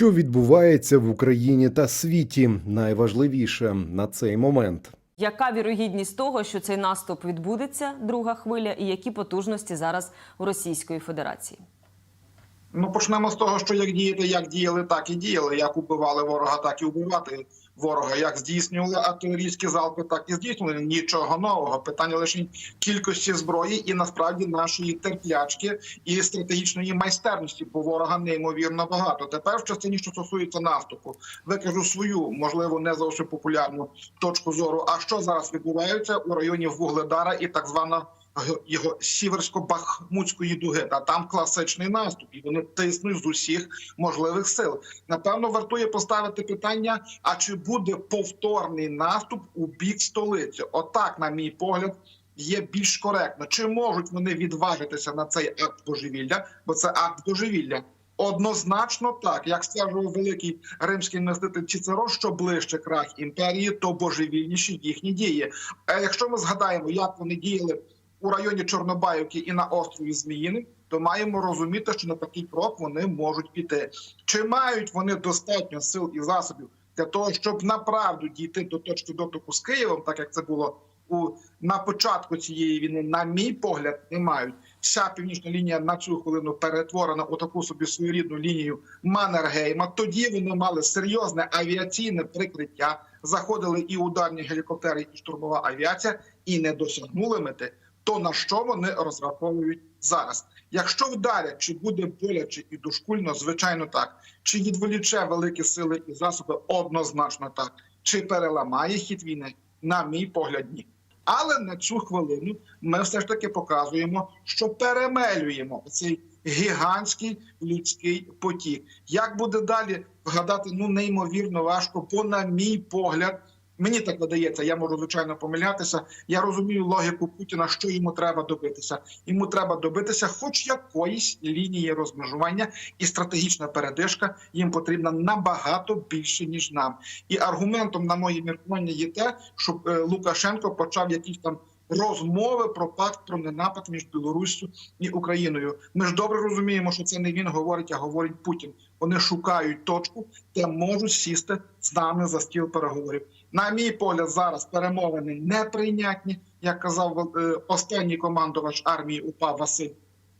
Що відбувається в Україні та світі? Найважливіше на цей момент. Яка вірогідність того, що цей наступ відбудеться, друга хвиля, і які потужності зараз у Російської Федерації? Ну, почнемо з того, що як діяти, як діяли, так і діяли. Як убивали ворога, так і вбивати ворога. Як здійснювали артилерійські залпи, так і здійснювали. Нічого нового. Питання лише кількості зброї і насправді нашої терплячки і стратегічної майстерності, бо ворога неймовірно багато. Тепер в частині, що стосується наступу, викажу свою, можливо, не зовсім популярну точку зору. А що зараз відбувається у районі Вугледара і так звана його сіверсько-бахмутської дуги. Та там класичний наступ, і вони тиснуть з усіх можливих сил. Напевно, вартує поставити питання: а чи буде повторний наступ у бік столиці? Отак, на мій погляд. Є більш коректно, чи можуть вони відважитися на цей акт божевілля, бо це акт божевілля. Однозначно так, як стверджував великий римський мислитель Цицерон, що ближче крах імперії, то божевільніші їхні дії. А якщо ми згадаємо, як вони діяли у районі Чорнобаївки і на острові Зміїни, то маємо розуміти, що на такий крок вони можуть піти. Чи мають вони достатньо сил і засобів для того, щоб направду дійти до точки дотику з Києвом, так як це було у на початку цієї війни, на мій погляд, не мають. Вся північна лінія на цю хвилину перетворена у таку собі своєрідну лінію Маннергейма. Тоді вони мали серйозне авіаційне прикриття, заходили і ударні гелікоптери, і штурмова авіація, і не досягнули мети. То на що вони розраховують зараз? Якщо вдарять, чи буде боляче і дошкульно, звичайно так. Чи відволіче великі сили і засоби? Однозначно так. Чи переламає хід війни? На мій погляд, ні. Але на цю хвилину ми все ж таки показуємо, що перемелюємо цей гігантський людський потік. Як буде далі вгадати? Ну неймовірно важко, бо на мій погляд. Мені так видається, я можу звичайно помилятися. Я розумію логіку Путіна, що йому треба добитися. Йому треба добитися, хоч якоїсь лінії розмежування, і стратегічна передишка їм потрібна набагато більше ніж нам. І аргументом на моє міркування є те, що е, Лукашенко почав якісь там розмови про пакт про ненапад між Білоруссю і Україною. Ми ж добре розуміємо, що це не він говорить, а говорить Путін. Вони шукають точку, де можуть сісти з нами за стіл переговорів. На мій погляд, зараз перемовини неприйнятні, як казав е, останній командувач армії УПА Василь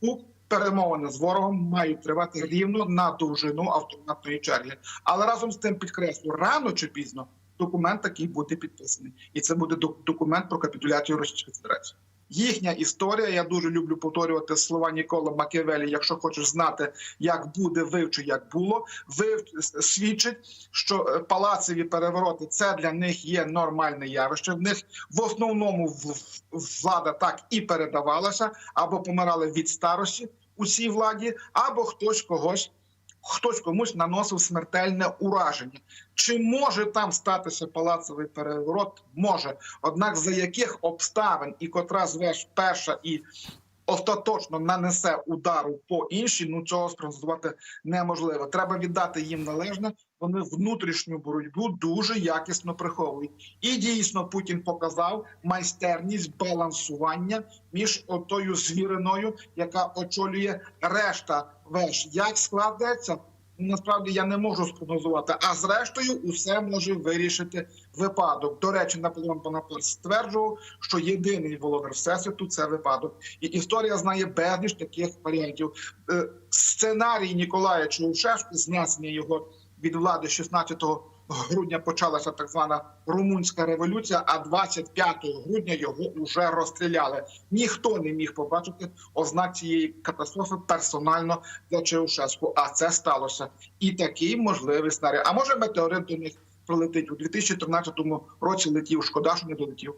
Кук. Перемовини з ворогом мають тривати рівно на довжину автоматної черги. Але разом з тим підкреслю, рано чи пізно документ такий буде підписаний, і це буде док- документ про капітуляцію Російської Федерації. Їхня історія. Я дуже люблю повторювати слова Нікола Макіавелі. Якщо хочеш знати, як буде, вивчи, як було. Вив свідчить, що е, палацеві перевороти це для них є нормальне явище. В них в основному влада так і передавалася, або помирали від старості у цій владі, або хтось когось. Хтось комусь наносив смертельне ураження. Чи може там статися палацовий переворот? Може. Однак за яких обставин і котра звеш перша і остаточно нанесе удару по іншій, ну цього спрогнозувати неможливо. Треба віддати їм належне. Вони внутрішню боротьбу дуже якісно приховують. І дійсно Путін показав майстерність балансування між отою звіриною, яка очолює решта веж. Як складеться? Насправді я не можу спрогнозувати. А зрештою, усе може вирішити випадок. До речі, Наполеон Бонапарт стверджував, що єдиний володар всесвіту це випадок, і історія знає безліч таких варіантів. Е, Сценарій Ніколая Чаушеску, знесення його від влади 16 грудня почалася так звана румунська революція. А 25 грудня його вже розстріляли. Ніхто не міг побачити ознак цієї катастрофи персонально для Чаушеску. А це сталося. І такий можливий сценарій. А може метеорит до них прилетить у 2013 році. Летів шкода, що не долетів.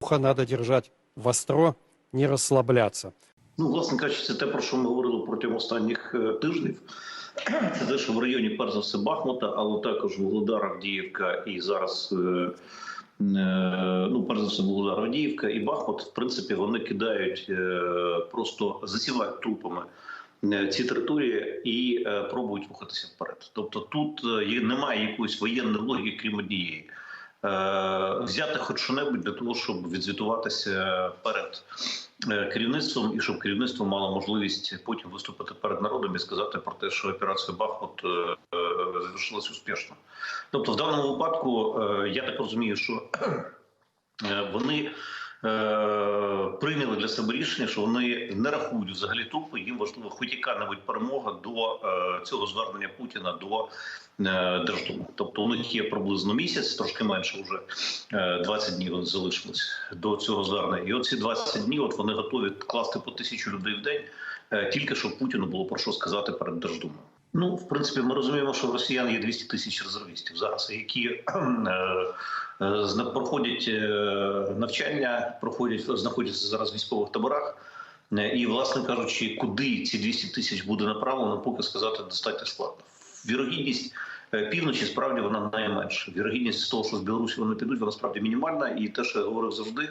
Ухо надо держать востро, не розслаблятися. Ну, власне кажучи, це те, про що ми говорили протягом останніх е, тижнів. Це те, що в районі, перш за все, Бахмута, але також Вугледар, Авдіївка і зараз, е, е, ну, перш за все, Вугледар, Авдіївка і Бахмут, в принципі, вони кидають, е, просто засівають трупами ці території і пробують рухатися вперед. Тобто тут є- немає якоїсь воєнної логіки, крім однієї. Е, Взяти хоч що-небудь для того, щоб відзвітуватися перед е, керівництвом, і щоб керівництво мало можливість потім виступити перед народом і сказати про те, що операція Бахмут е, завершилась успішно. Тобто, в даному випадку я так розумію, що вони прийняли для себе рішення, що вони не рахують взагалі тупо. Їм важливо хоч яка-небудь перемога до е, цього звернення Путіна до е, Держдуми. Тобто у них є приблизно місяць, трошки менше вже е, 20 днів залишилось до цього звернення. І оці 20 днів от вони готові класти по тисячу людей в день, е, тільки щоб Путіну було про що сказати перед Держдумою. Ну, в принципі, ми розуміємо, що в росіян є 200 тисяч резервістів зараз, які е, проходять е, навчання, проходять, знаходяться зараз в військових таборах. І, власне кажучи, куди ці 200 тисяч буде направлено, поки сказати достатньо складно. Вірогідність е, півночі справді вона найменша. Вірогідність того, що з Білорусі вони підуть, вона справді мінімальна. І те, що я говорив завжди,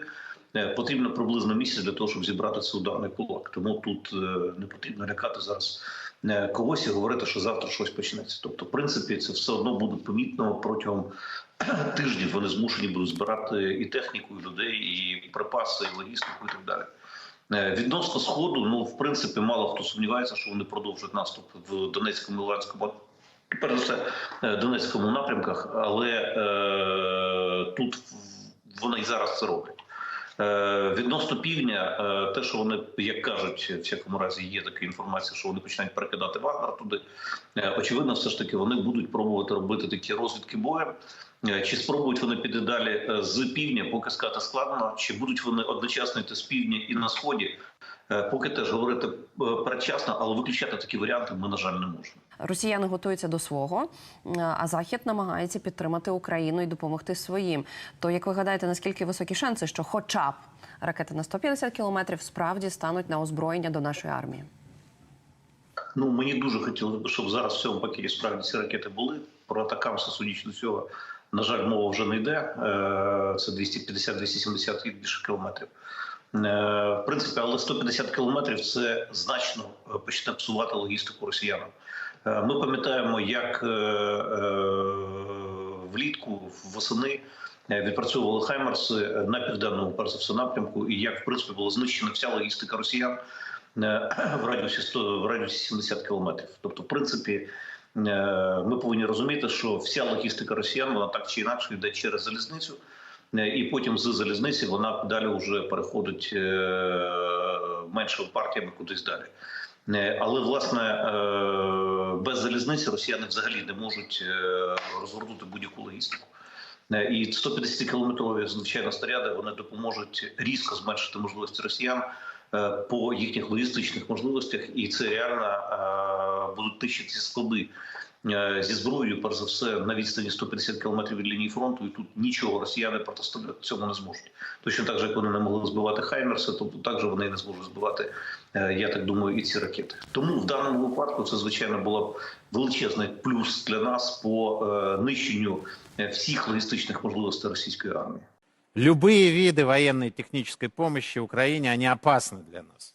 потрібно приблизно місяць для того, щоб зібрати цей ударний кулак. Тому тут не потрібно лякати зараз когось і говорити, що завтра щось почнеться. Тобто, в принципі, це все одно буде помітно протягом тижнів. Вони змушені будуть збирати і техніку, і людей, і припаси, і логістику, і так далі. Е, Відносно сходу, ну в принципі, мало хто сумнівається, що вони продовжать наступ в Донецькому і Луганському, перш за все, е, Донецькому напрямках, але е, тут вони і зараз це роблять. Е, Відносно півдня, е, те, що вони, як кажуть, в всякому разі є така інформація, що вони починають перекидати Вагнер туди. Е, Очевидно, все ж таки вони будуть пробувати робити такі розвідки боєм. Чи спробують вони піти далі з півдня, поки сказати складно, чи будуть вони одночасно йти з півдня і на сході, поки теж говорити е, передчасно, але виключати такі варіанти ми, на жаль, не можемо. Росіяни готуються до свого, е, а Захід намагається підтримати Україну і допомогти своїм. То як ви гадаєте, наскільки високі шанси, що хоча б ракети на 150 кілометрів справді стануть на озброєння до нашої армії? Ну мені дуже хотілося б, щоб зараз в цьому пакеті справді ці ракети були. Про атакамси, судячи до цього, на жаль, мова вже не йде. Е, Це 250-270 і більше кілометрів. Е, В принципі, але 150 кілометрів це значно е, почне псувати логістику росіянам. Е, Ми пам'ятаємо, як влітку восени відпрацьовували Хаймерси на південному перш за все напрямку, і як в принципі була знищена вся логістика росіян в радіусі 100, в радіусі 70 кілометрів. Тобто, в принципі, ми повинні розуміти, що вся логістика росіян вона так чи інакше йде через залізницю. Е, І потім з залізниці вона далі вже переходить е, меншими партіями кудись далі. Е, Але власне без залізниці росіяни взагалі не можуть розгорнути будь-яку логістику. І 150 кілометрові звичайно снаряди вони допоможуть різко зменшити можливості росіян по їхніх логістичних можливостях, і це реально будуть ці склади зі зброєю, перш за все, на відстані 150 кілометрів від лінії фронту, і тут нічого росіяни протиставляти цьому не зможуть. Точно так же, як вони не могли збивати Хаймерси, то так же вони і не зможуть збивати, е, я так думаю, і ці ракети. Тому в даному випадку це звичайно було б величезний плюс для нас по е, нищенню е, всіх логістичних можливостей російської армії. Любые виды военной и технической помощи Украине, они опасны для нас.